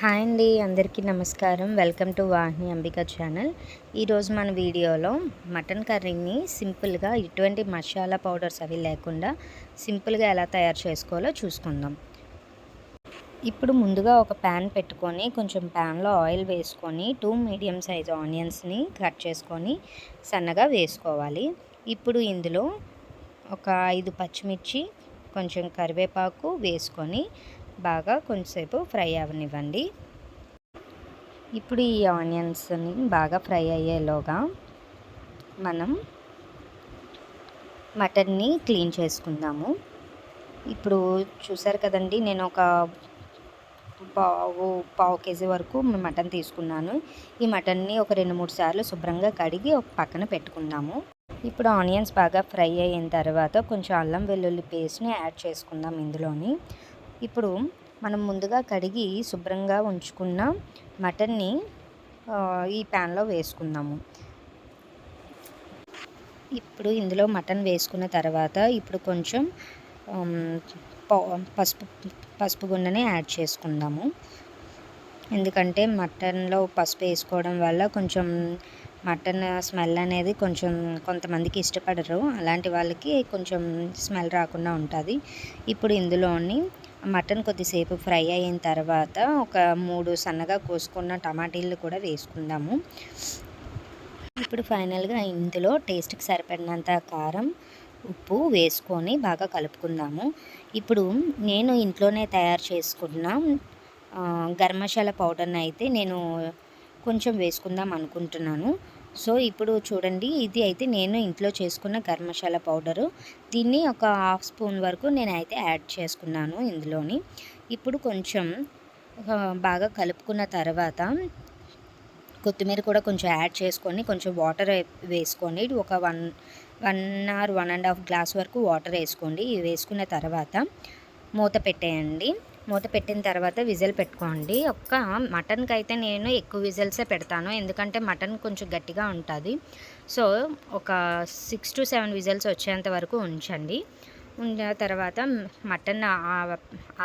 Hi అండి అందరికీ నమస్కారం. Welcome to Vahini Ambika channel. ఈరోజు మన వీడియోలో మటన్ కర్రీని సింపుల్గా ఎటువంటి మసాలా పౌడర్స్ అవి లేకుండా సింపుల్గా ఎలా తయారు చేసుకోవాలో చూసుకుందాం. ఇప్పుడు ముందుగా ఒక ప్యాన్ పెట్టుకొని కొంచెం ప్యాన్లో ఆయిల్ వేసుకొని టూ మీడియం సైజ్ ఆనియన్స్ని కట్ చేసుకొని సన్నగా వేసుకోవాలి. ఇప్పుడు ఇందులో ఒక ఐదు పచ్చిమిర్చి కొంచెం కరివేపాకు వేసుకొని బాగా కొంచెంసేపు ఫ్రై అవనివ్వండి. ఇప్పుడు ఈ ఆనియన్స్ని బాగా ఫ్రై అయ్యేలోగా మనం మటన్ని క్లీన్ చేసుకుందాము. ఇప్పుడు చూసారు కదండి నేను ఒక పావు పావు కేజీ వరకు మటన్ తీసుకున్నాను. ఈ మటన్ని ఒక రెండు మూడు సార్లు శుభ్రంగా కడిగి ఒక పక్కన పెట్టుకుందాము. ఇప్పుడు ఆనియన్స్ బాగా ఫ్రై అయిన తర్వాత కొంచెం అల్లం వెల్లుల్లి పేస్ట్ని యాడ్ చేసుకుందాం ఇందులోని. ఇప్పుడు మనం ముందుగా కడిగి శుభ్రంగా ఉంచుకున్న మటన్ని ఈ ప్యాన్లో వేసుకుందాము. ఇప్పుడు ఇందులో మటన్ వేసుకున్న తర్వాత ఇప్పుడు కొంచెం పసుపు పసుపు గుండెని యాడ్ చేసుకుందాము. ఎందుకంటే మటన్లో పసుపు వేసుకోవడం వల్ల కొంచెం మటన్ స్మెల్ అనేది కొంచెం కొంతమందికి ఇష్టపడరు. అలాంటి వాళ్ళకి కొంచెం స్మెల్ రాకుండా ఉంటుంది. ఇప్పుడు ఇందులోని మటన్ కొద్దిసేపు ఫ్రై అయిన తర్వాత ఒక మూడు సన్నగా కోసుకున్న టమాటీలు కూడా వేసుకుందాము. ఇప్పుడు ఫైనల్గా ఇందులో టేస్ట్కి సరిపడినంత కారం ఉప్పు వేసుకొని బాగా కలుపుకుందాము. ఇప్పుడు నేను ఇంట్లోనే తయారు చేసుకున్న గరం మసాలా పౌడర్ని అయితే నేను కొంచెం వేసుకుందాం అనుకుంటున్నాను. సో ఇప్పుడు చూడండి ఇది అయితే నేను ఇంట్లో చేసుకున్న గర్మశాల పౌడరు. దీన్ని ఒక హాఫ్ స్పూన్ వరకు నేను అయితే యాడ్ చేసుకున్నాను ఇందులోని. ఇప్పుడు కొంచెం బాగా కలుపుకున్న తర్వాత కొత్తిమీర కూడా కొంచెం యాడ్ చేసుకొని కొంచెం వాటర్ వేసుకొని ఒక one one or one and half glass వరకు వాటర్ వేసుకోండి. ఇవి వేసుకున్న తర్వాత మూత పెట్టేయండి. మూత పెట్టిన తర్వాత విజిల్ పెట్టుకోండి. ఒక్క మటన్కి అయితే నేను ఎక్కువ విజిల్సే పెడతాను. ఎందుకంటే మటన్ కొంచెం గట్టిగా ఉంటుంది. సో ఒక సిక్స్ టు సెవెన్ విజిల్స్ వచ్చేంత వరకు ఉంచండి. ఉన్న తర్వాత మటన్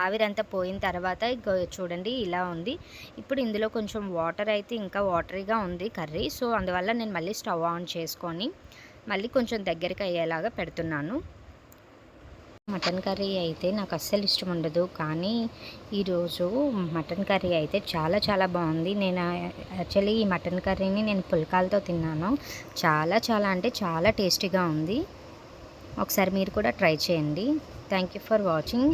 ఆవిరంతా పోయిన తర్వాత చూడండి ఇలా ఉంది. ఇప్పుడు ఇందులో కొంచెం వాటర్ అయితే ఇంకా వాటరీగా ఉంది కర్రీ. సో అందువల్ల నేను మళ్ళీ స్టవ్ ఆన్ చేసుకొని మళ్ళీ కొంచెం దగ్గరికి అయ్యేలాగా పెడుతున్నాను. మటన్ కర్రీ అయితే నాకు అస్సలు ఇష్టం ఉండదు. కానీ ఈరోజు మటన్ కర్రీ అయితే చాలా చాలా బాగుంది. నేను యాక్చువల్లీ ఈ మటన్ కర్రీని నేను పుల్కాలతో తిన్నాను. చాలా చాలా అంటే చాలా టేస్టీగా ఉంది. ఒకసారి మీరు కూడా ట్రై చేయండి. Thank you for watching.